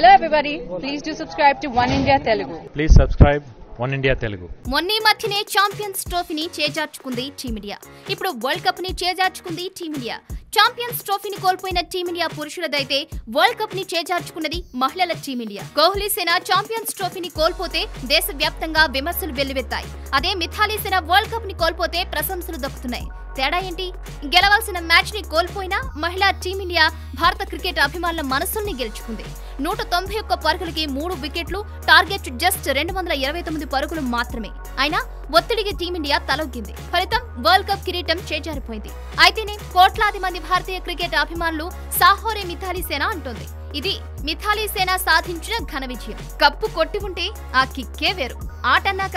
Hello everybody, please do subscribe to One India Telugu. Please subscribe one India Telugu మొన్న మధ్యనే champions ట్రోఫీని చేజార్చుకుంది team India. ఇప్పుడు world కప్ని చేజార్చుకుంది టీమిండియా. ఛాంపియన్స్ ట్రోఫీని కోల్పోయిన టీమిండియా పురుషులదైతే వరల్డ్ కప్ని చేజార్చుకున్నది మహిళల టీమిండియా. కోహ్లీ సేన ఛాంపియన్స్ ట్రోఫీని కోల్పోతే దేశవ్యాప్తంగా విమర్శలు వెల్లువెత్తాయి. అదే మిథాలీ సేన వరల్డ్ కప్ని కోల్పోతే ప్రశంసలు దక్కుతున్నాయి. తేడా ఏంటి? గెలవాల్సిన మ్యాచ్ని కోల్పోయినా మహిళా టీమిండియా భారత క్రికెట్ అభిమానుల మనసుల్ని గెలుచుకుంది. నూట తొంభై ఒక్క పరుగులకి మూడు వికెట్లు టార్గెట్ జస్ట్ రెండు వందల ఇరవై తొమ్మిది పరుగులు మాత్రమే. అయినా ఒత్తిడికి టీమిండియా తలొగ్గింది. ఫలితం వరల్డ్ కప్ కిరీటం చేజారిపోయింది. అయితేనే కోట్లాది మంది భారతీయ క్రికెట్ అభిమానులు సాహోరే మిథాలి సేన అంటుంది. ఇది మిథాలీ సేన సాధించిన ఘన విజయం. కప్పు కొట్టి ఉంటే ఆ కిక్కే వేరు. ఆట అన్నాక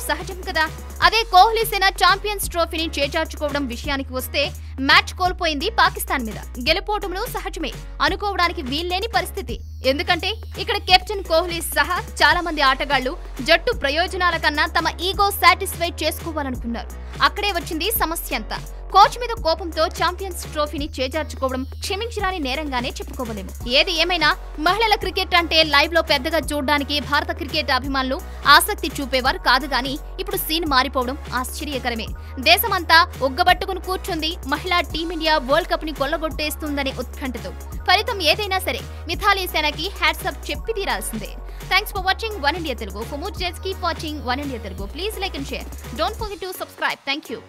సహజం కదా. అదే కోహ్లీ సేన ఛాంపియన్స్ ట్రోఫీని చేజార్చుకోవడం విషయానికి వస్తే మ్యాచ్ కోల్పోయింది పాకిస్తాన్ మీద. గెలుపోవటంలో సహజమే. అనుకోవడానికి వీల్లేని పరిస్థితి. ఎందుకంటే ఇక్కడ కెప్టెన్ కోహ్లీ సహా చాలా మంది ఆటగాళ్ళు జట్టు ప్రయోజనాల కన్నా తమ ఈగో సాటిస్ఫై చేసుకోవాలనుకున్నారు. అక్కడే వచ్చింది సమస్య అంతా. కోచ్ మీద కోపంతో ఛాంపియన్స్ ట్రోఫీని చేజార్చుకోవడం క్షమించరాని నేరంగానే చెప్పుకోవలేము. ఏది ఏమైనా? మహిళల క్రికెట్ అంటే లైవ్లో పెద్దగా చూడడానికి భారత క్రికెట్ అభిమానులు ఆసక్తి చూపేవారు కాదు గాని ఇప్పుడు సీన్ మారిపోవడం ఆశ్చర్యకరమే. దేశమంతా ఒగ్గబట్టుకుని కూర్చుంది మహిళా టీమిండియా వరల్డ్ కప్ని కొల్లగొట్టేస్తుందనే ఉత్కంఠతో. ఫలితం ఏదైనా సరే మిథాలీ సేనకి హ్యాట్సప్ చెప్పి తీరాల్సిందే. Thanks for watching one India Telugu. కుమూర్ జెస్ keep watching one India Telugu. Please like and share don't forget to subscribe thank you